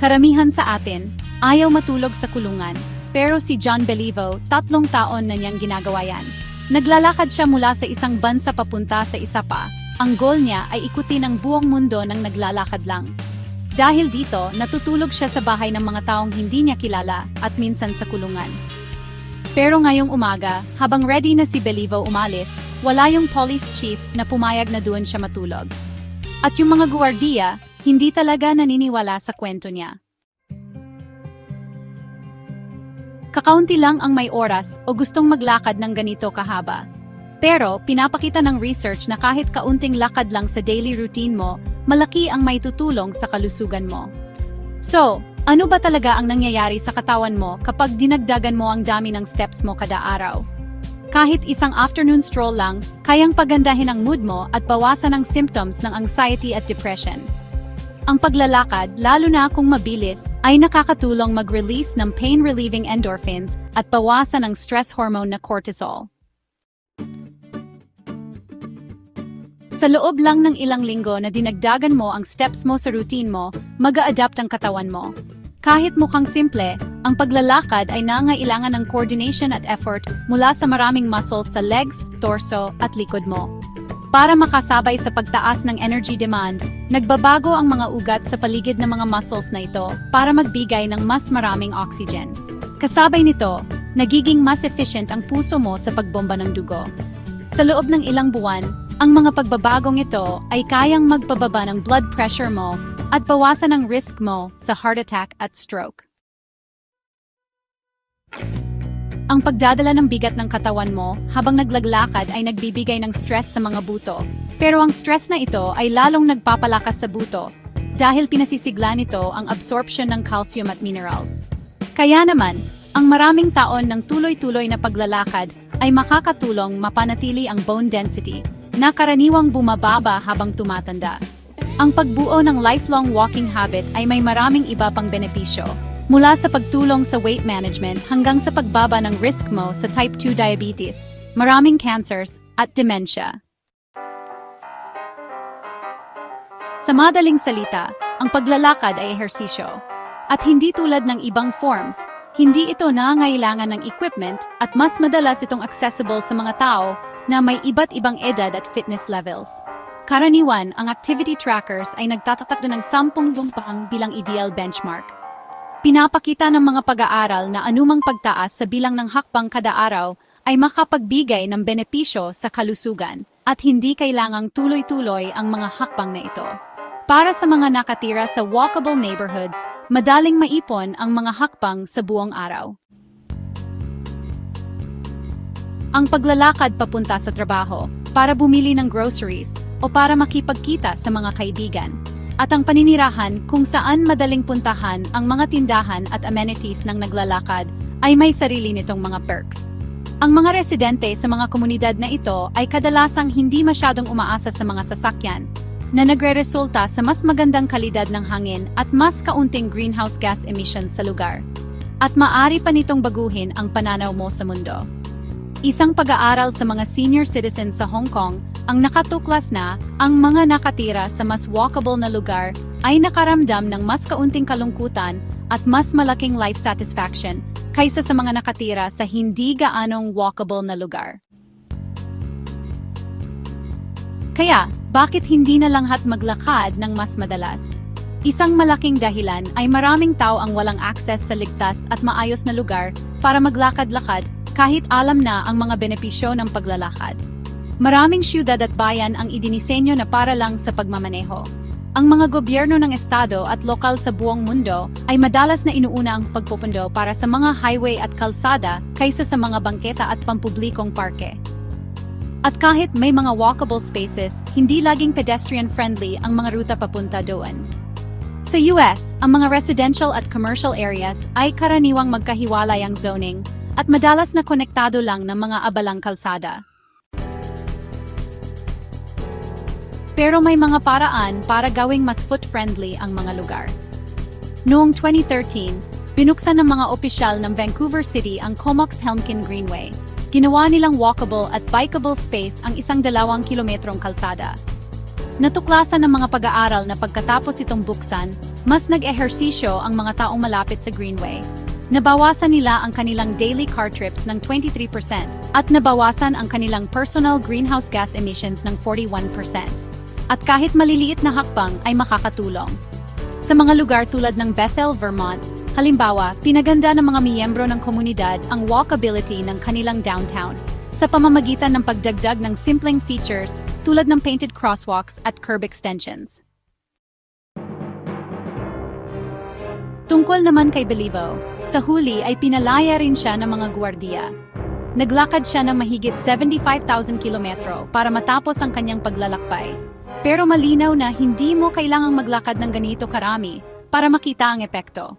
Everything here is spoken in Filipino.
Karamihan sa atin, ayaw matulog sa kulungan. Pero si John Belivo, tatlong taon na niyang ginagawa yan. Naglalakad siya mula sa isang bansa papunta sa isa pa. Ang goal niya ay ikutin ang buong mundo ng naglalakad lang. Dahil dito, natutulog siya sa bahay ng mga taong hindi niya kilala at minsan sa kulungan. Pero ngayong umaga, habang ready na si Belivo umalis, wala yung police chief na pumayag na doon siya matulog. At yung mga guwardiya, hindi talaga naniniwala sa kwento niya. Kakaunti lang ang may oras o gustong maglakad ng ganito kahaba. Pero pinapakita ng research na kahit kaunting lakad lang sa daily routine mo, malaki ang may tutulong sa kalusugan mo. So, ano ba talaga ang nangyayari sa katawan mo kapag dinagdagan mo ang dami ng steps mo kada araw? Kahit isang afternoon stroll lang, kayang pagandahin ang mood mo at bawasan ang symptoms ng anxiety at depression. Ang paglalakad, lalo na kung mabilis, ay nakakatulong mag-release ng pain-relieving endorphins at bawasan ang stress hormone na cortisol. Sa loob lang ng ilang linggo na dinagdagan mo ang steps mo sa routine mo, mag adapt ang katawan mo. Kahit mukhang simple, ang paglalakad ay nangailangan ng coordination at effort mula sa maraming muscles sa legs, torso, at likod mo. Para makasabay sa pagtaas ng energy demand, nagbabago ang mga ugat sa paligid ng mga muscles na ito para magbigay ng mas maraming oxygen. Kasabay nito, nagiging mas efficient ang puso mo sa pagbomba ng dugo. Sa loob ng ilang buwan, ang mga pagbabagong ito ay kayang magpababa ng blood pressure mo at bawasan ang risk mo sa heart attack at stroke. Ang pagdadala ng bigat ng katawan mo habang naglaglakad ay nagbibigay ng stress sa mga buto. Pero ang stress na ito ay lalong nagpapalakas sa buto dahil pinasisigla nito ang absorption ng calcium at minerals. Kaya naman, ang maraming taon ng tuloy-tuloy na paglalakad ay makakatulong mapanatili ang bone density na karaniwang bumababa habang tumatanda. Ang pagbuo ng lifelong walking habit ay may maraming iba pang benepisyo, mula sa pagtulong sa weight management hanggang sa pagbaba ng risk mo sa type 2 diabetes, maraming cancers, at dementia. Sa madaling salita, ang paglalakad ay ehersisyo. At hindi tulad ng ibang forms, hindi ito nangailangan ng equipment at mas madalas itong accessible sa mga tao na may iba't ibang edad at fitness levels. Karaniwan, ang activity trackers ay nagtatatak na ng 10 bumpang bilang ideal benchmark. Pinapakita ng mga pag-aaral na anumang pagtaas sa bilang ng hakbang kada araw ay makapagbigay ng benepisyo sa kalusugan at hindi kailangang tuloy-tuloy ang mga hakbang na ito. Para sa mga nakatira sa walkable neighborhoods, madaling maipon ang mga hakbang sa buong araw. Ang paglalakad papunta sa trabaho, para bumili ng groceries, o para makipagkita sa mga kaibigan. At ang paninirahan kung saan madaling puntahan ang mga tindahan at amenities ng naglalakad ay may sarili nitong mga perks. Ang mga residente sa mga komunidad na ito ay kadalasang hindi masyadong umaasa sa mga sasakyan, na nagre-resulta sa mas magandang kalidad ng hangin at mas kaunting greenhouse gas emissions sa lugar. At maari pa nitong baguhin ang pananaw mo sa mundo. Isang pag-aaral sa mga senior citizens sa Hong Kong ang nakatuklas na ang mga nakatira sa mas walkable na lugar ay nakaramdam ng mas kaunting kalungkutan at mas malaking life satisfaction kaysa sa mga nakatira sa hindi gaanong walkable na lugar. Kaya, bakit hindi na lang hat maglakad ng mas madalas? Isang malaking dahilan ay maraming tao ang walang access sa ligtas at maayos na lugar para maglakad-lakad kahit alam na ang mga benepisyo ng paglalakad. Maraming syudad at bayan ang idinisenyo na para lang sa pagmamaneho. Ang mga gobyerno ng estado at lokal sa buong mundo ay madalas na inuuna ang pagpupundo para sa mga highway at kalsada kaysa sa mga bangketa at pampublikong parke. At kahit may mga walkable spaces, hindi laging pedestrian-friendly ang mga ruta papunta doon. Sa US, ang mga residential at commercial areas ay karaniwang magkahiwalay ang zoning at madalas na konektado lang ng mga abalang kalsada. Pero may mga paraan para gawing mas foot-friendly ang mga lugar. Noong 2013, binuksan ng mga opisyal ng Vancouver City ang Comox Helmkin Greenway. Ginawa nilang walkable at bikeable space ang isang dalawang kilometrong kalsada. Natuklasan ng mga pag-aaral na pagkatapos itong buksan, mas nag-ehersisyo ang mga taong malapit sa Greenway. Nabawasan nila ang kanilang daily car trips ng 23% at nabawasan ang kanilang personal greenhouse gas emissions ng 41%. At kahit maliliit na hakbang ay makakatulong. Sa mga lugar tulad ng Bethel, Vermont, halimbawa, pinaganda ng mga miyembro ng komunidad ang walkability ng kanilang downtown sa pamamagitan ng pagdagdag ng simpleng features tulad ng painted crosswalks at curb extensions. Tungkol naman kay Beliveau, sa huli ay pinalaya rin siya ng mga gwardiya. Naglakad siya ng mahigit 75,000 kilometro para matapos ang kanyang paglalakbay. Pero malinaw na hindi mo kailangang maglakad ng ganito karami para makita ang epekto.